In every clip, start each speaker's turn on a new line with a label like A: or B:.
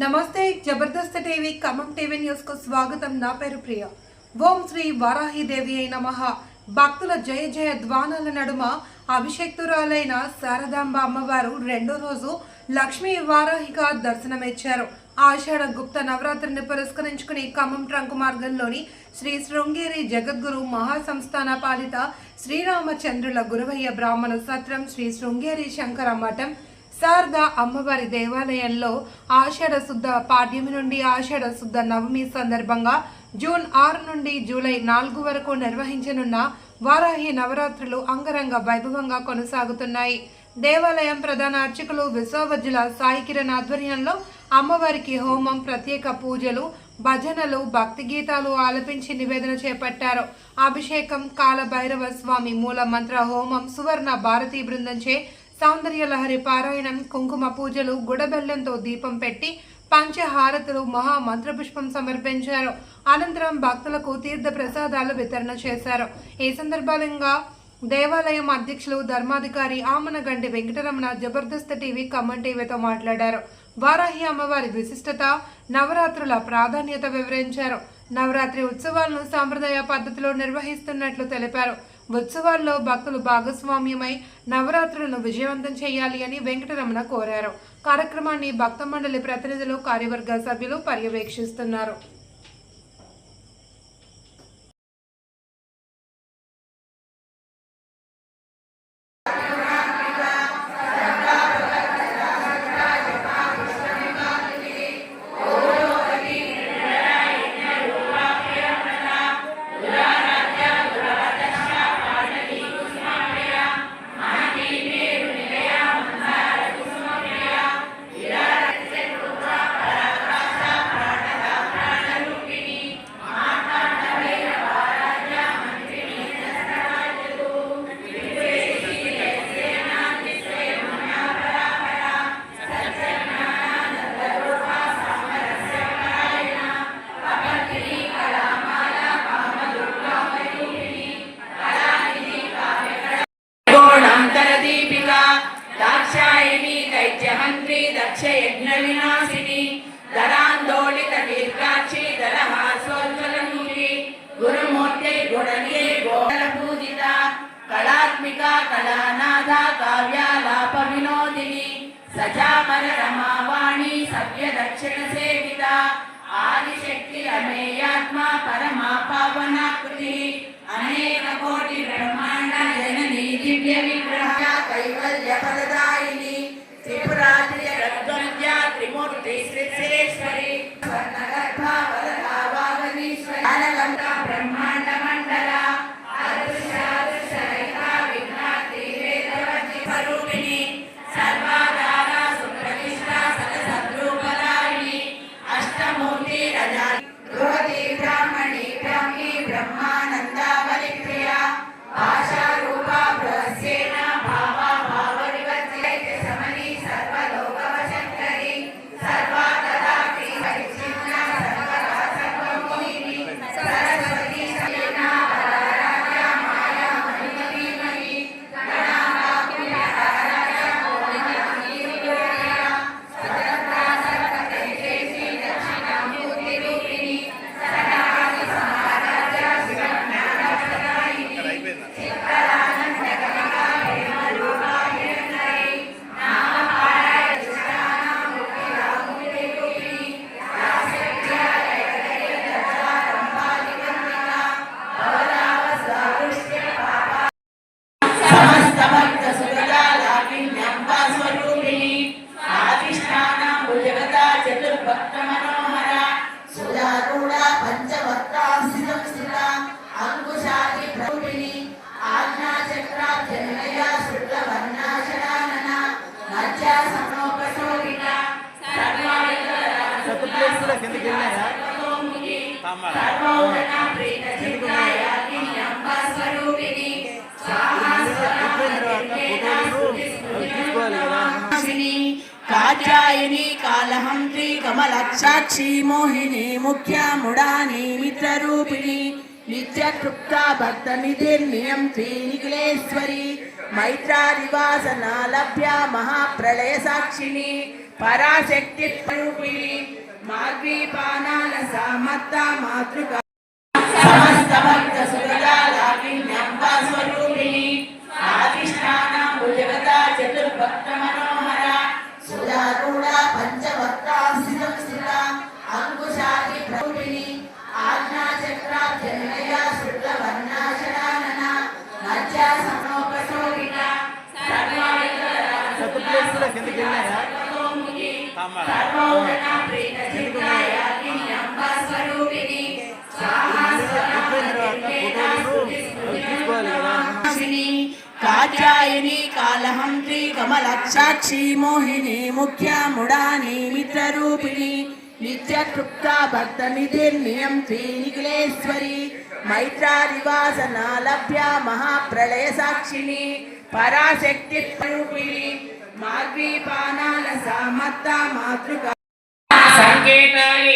A: నమస్తే Jabardasth TV Khammam TV న్యూస్కు స్వాగతం. నా పేరు ప్రియ. ఓం శ్రీ వారాహిదేవి అయి నమః. భక్తుల జయ జయ ధ్వానాల నడుమ. అభిషేక్తురాలైన శారదాంబ అమ్మవారు రెండో రోజు లక్ష్మీ వారాహిగా దర్శనమిచ్చారు. ఆషాఢ గుప్త నవరాత్రిని పురస్కరించుకుని ఖమ్మం ట్రంక్ మార్గంలోని శ్రీ శృంగేరి జగద్గురు మహాసంస్థాన పాలిత శ్రీరామచంద్రుల గురువయ్య బ్రాహ్మణ సత్రం శ్రీ శృంగేరి శంకర మఠం శారద అమ్మవారి దేవాలయంలో ఆషాఢ శుద్ధ పాడ్యమి నుండి ఆషాఢ శుద్ధ నవమి సందర్భంగా జూన్ ఆరు నుండి జూలై నాలుగు వరకు నిర్వహించనున్న వారాహి నవరాత్రులు అంగరంగ వైభవంగా కొనసాగుతున్నాయి. దేవాలయం ప్రధాన అర్చకులు విశ్వవజ్జుల సాయి కిరణ్ ఆధ్వర్యంలో అమ్మవారికి హోమం ప్రత్యేక పూజలు భజనలు భక్తి గీతాలు ఆలపించి నివేదన చేపట్టారు. అభిషేకం కాలభైరవ స్వామి మూల మంత్ర హోమం సువర్ణ భారతీ బృందంచే సౌందర్య లహరి పారాయణం కుంకుమ పూజలు గుడబెల్లంతో దీపం పెట్టి పంచహారతులు మహామంత్రపుష్పం సమర్పించారు. అనంతరం భక్తులకు తీర్థ ప్రసాదాలు వితరణ చేశారు. ఈ సందర్భంగా దేవాలయం అధ్యక్షులు ధర్మాధికారి ఆమనగండి వెంకటరమణ జబర్దస్త్ టీవీ ఖమ్మం టీవీతో మాట్లాడారు. వారాహి అమ్మవారి విశిష్టత నవరాత్రుల ప్రాధాన్యత వివరించారు. నవరాత్రి ఉత్సవాలను సాంప్రదాయ పద్ధతిలో నిర్వహిస్తున్నట్లు తెలిపారు. ఉత్సవాల్లో భక్తులు భాగస్వామ్యమై నవరాత్రులను విజయవంతం చేయాలి అని వెంకటరమణ కోరారు. కార్యక్రమాన్ని భక్త మండలి ప్రతినిధులు కార్యవర్గ సభ్యులు పర్యవేక్షిస్తున్నారు.
B: కళాత్మిక కళానాథ కావ్యాలాప వినోదిని సజామర రమావాణి సవ్య దక్షిణ సేవిత ఆదిశక్తి రమేయాత్మ పరమా పావనాకృతి అనేక కోటి బ్రహ్మాండ జననీ దివ్య విగ్రహ కైవల్య పదదా కాచాయని కాళహంత్రి కమలక్షాక్షి మోహిని ముఖ్య ముడాని మిత్రరూపిణి నిత్య తృప్త భక్త నిధిర్నియంత్రి నిఖిలేశ్వరి మైత్రాదివాసన లభ్య మహాప్రళయ సాక్షిని పరాశక్తి రూపిణి మాద్వీపానాల సామత్త మాతృక. సమస్త భక్త సుగదాలాకిన్యంబ స్వరూపిణి ఆదిష్టాన భుజగత చతుర్భక్త మనోహర సుధారూఢ పంచవక్తాంశితం స్థిత అంకుశాది ప్రూపిణి ఆజ్ఞా చక్ర జనయ శుద్ధ వర్ణాశరానన మధ్య సమోపశోభిత సర్వాయుధ సర్వౌరణ ప్రీత చిత్రాయ కాచాయని కాళహంత్రి కమలక్షాక్షి మోహిని ముఖ్యముడాని మిత్రరూపిణి నిత్యతృప్త భక్త నిధిర్నియంత్రి నిఖిలేశ్వరి మైత్రాదివాసన లభ్య మహాప్రళయ సాక్షిని పరాశక్తి రూపిణి మాద్వీపానాల సామత్త మాతృక
C: సంకేతాయ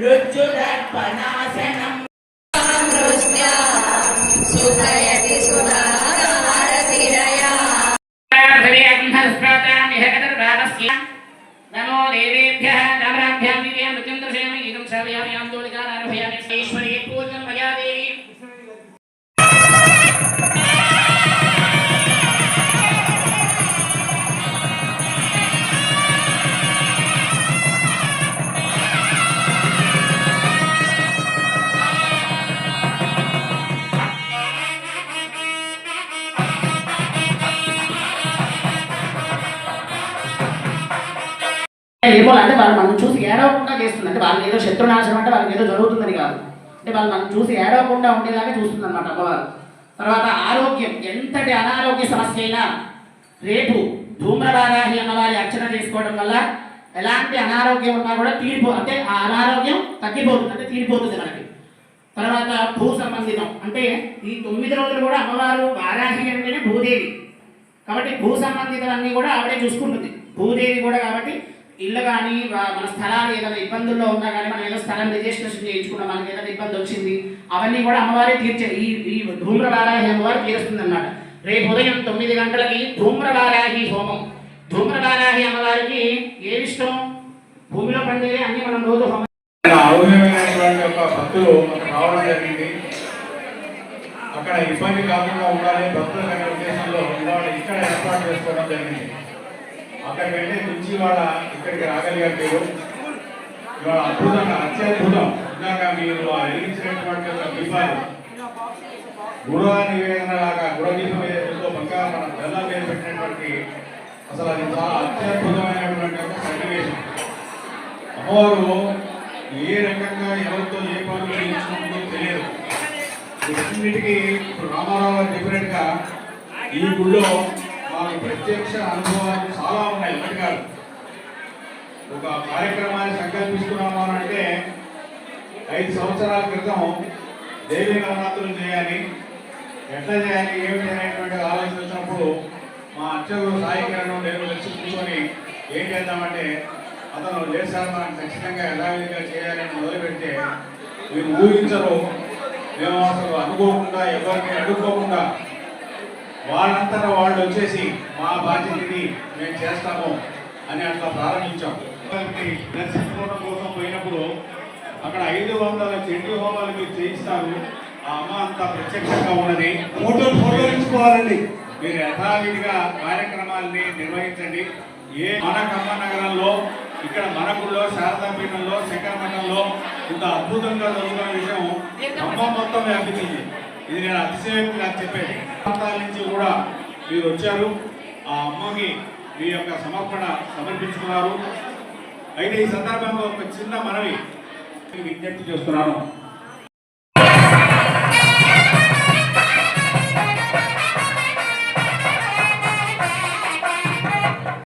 B: మృత్యుదర్పనాశనం సుఖయతి సుధారతిరయా
C: నమో దేవేభ్యः నమరాభ్యాం విజయం మృత్యుందర్శయామి గీతం శ్రావయామి ఆందోళికానారభయామి ఈశ్వరీ పూజం మయా ఏమో అంటే వాళ్ళు మనం చూసి ఏడవకుండా చేస్తుంది అంటే వాళ్ళని ఏదో శత్రునాశనం అంటే వాళ్ళకి ఏదో జరుగుతుందని కాదు. అంటే వాళ్ళు మనం చూసి ఏడవకుండా ఉండేలాగా చూస్తుంది అనమాట అమ్మవారు. తర్వాత ఆరోగ్యం ఎంతటి అనారోగ్య సమస్య అయినా రేపు ధూమ్రవారాహి అమ్మవారి అర్చన చేసుకోవడం వల్ల ఎలాంటి అనారోగ్యం ఉన్నా కూడా తీరిపో అంటే ఆ అనారోగ్యం తగ్గిపోతుంది అంటే తీరిపోతుంది మనకి. తర్వాత భూ సంబంధితం అంటే ఈ తొమ్మిది రోజులు కూడా అమ్మవారు వారాహి అంటేనే భూదేవి. కాబట్టి భూ సంబంధితలన్నీ కూడా ఆవిడే చూసుకుంటుంది. భూదేవి కూడా కాబట్టి ఇల్లు కానీ మన స్థలాలు ఏదైనా ఇబ్బందుల్లో ఉన్నా కానీ మనం ఏదో స్థలం రిజిస్ట్రేషన్ చేయించుకున్నాం మనకి ఏదైనా ఇబ్బంది వచ్చింది అవన్నీ కూడా అమ్మవారే తీర్చే ఈ ఈ ధూమ్రవారాహి అమ్మవారు తీరుస్తుంది అనమాట రేపు ఉదయం తొమ్మిది గంటలకి ధూమ్రవారాహి హోమం. ధూమ్రవారాహి అమ్మవారికి ఏది ఇష్టం? భూమిలో పండేవి అన్ని మనం రోజు హోమం
D: భక్తులు అక్కడ రావడం జరిగింది. అక్కడ ఇబ్బంది కాకుండా ఉండాలి భక్తుల ఉద్దేశంలో ఇక్కడ ఏర్పాటు చేసుకోవడం జరిగింది. అక్కడికి వెళ్ళి నుంచి ఇవాళ ఇక్కడికి రాగలిగారు మీరు. ఇవాళ అద్భుతంగా అత్యద్భుతం. ఇందాక మీరు ఆ వెలిగించినటువంటి దీపాలు. గురువ నివేదన లాగా గురదీపం ఏదైతే పక్క మన బెల్లం మీద పెట్టినటువంటి అసలు అది చాలా అత్యద్భుతమైనటువంటి ఒక సన్నివేశం. అమ్మవారు ఏ రకంగా ఎవరితో ఏ పనులు చేయించుకుంటుందో తెలియదు. వీటన్నిటికీ ఇప్పుడు రామారావు గారు చెప్పినట్టుగా ఈ గుళ్ళో వారి ప్రత్యక్ష అనుభవాలు చాలా ఉన్నాయి ఒకటి కాదు ఒక కార్యక్రమాన్ని సంకల్పిస్తున్నాము అని అంటే ఐదు సంవత్సరాల క్రితం దేవీ నవరాత్రులు చేయాలి. ఎట్లా చేయాలి ఏమిటి అనేటువంటి ఆలోచన వచ్చినప్పుడు మా అర్చకుడు సాయికరణం నేను కలిసి కూర్చొని ఏం చేద్దామంటే అతను లేదు సార్ మనం ఖచ్చితంగా యథావిధిగా చేయాలని మొదలుపెడితే మీరు ఊహించరు. మేము అసలు అనుకోకుండా ఎవరిని అడ్డుకోకుండా వాళ్ళంతా వాళ్ళు వచ్చేసి మా బాధ్యత ఇది మేము చేస్తాము అని అట్లా ప్రారంభించాం. వాళ్ళకి దర్శించుకోవడం కోసం పోయినప్పుడు అక్కడ ఐదు వందల చెట్టు హోమాలు మీరు చేయిస్తారు. ఆ అమ్మ అంతా ప్రత్యక్షంగా ఉన్నది. ఫోటోలు ఫోటోలుకోవాలండి మీరు యథావిధిగా కార్యక్రమాల్ని నిర్వహించండి. ఏ మన ఖమ్మం నగరంలో ఇక్కడ మనకుల్లో శారదాపీఠంలో శంకరమఠంలో ఇంత అద్భుతంగా జరుగుతున్న విషయం ఖమ్మం మొత్తం వ్యాపించింది ఇది నేను అతిశయోక్తిగా చెప్పేది. ప్రాంతాల నుంచి కూడా మీరు వచ్చారు. ఆ అమ్మకి మీ యొక్క సమర్పణ సమర్పించుకున్నారు. అయితే ఈ సందర్భంగా ఒక చిన్న మనవి. విజ్ఞప్తి చేస్తున్నాను.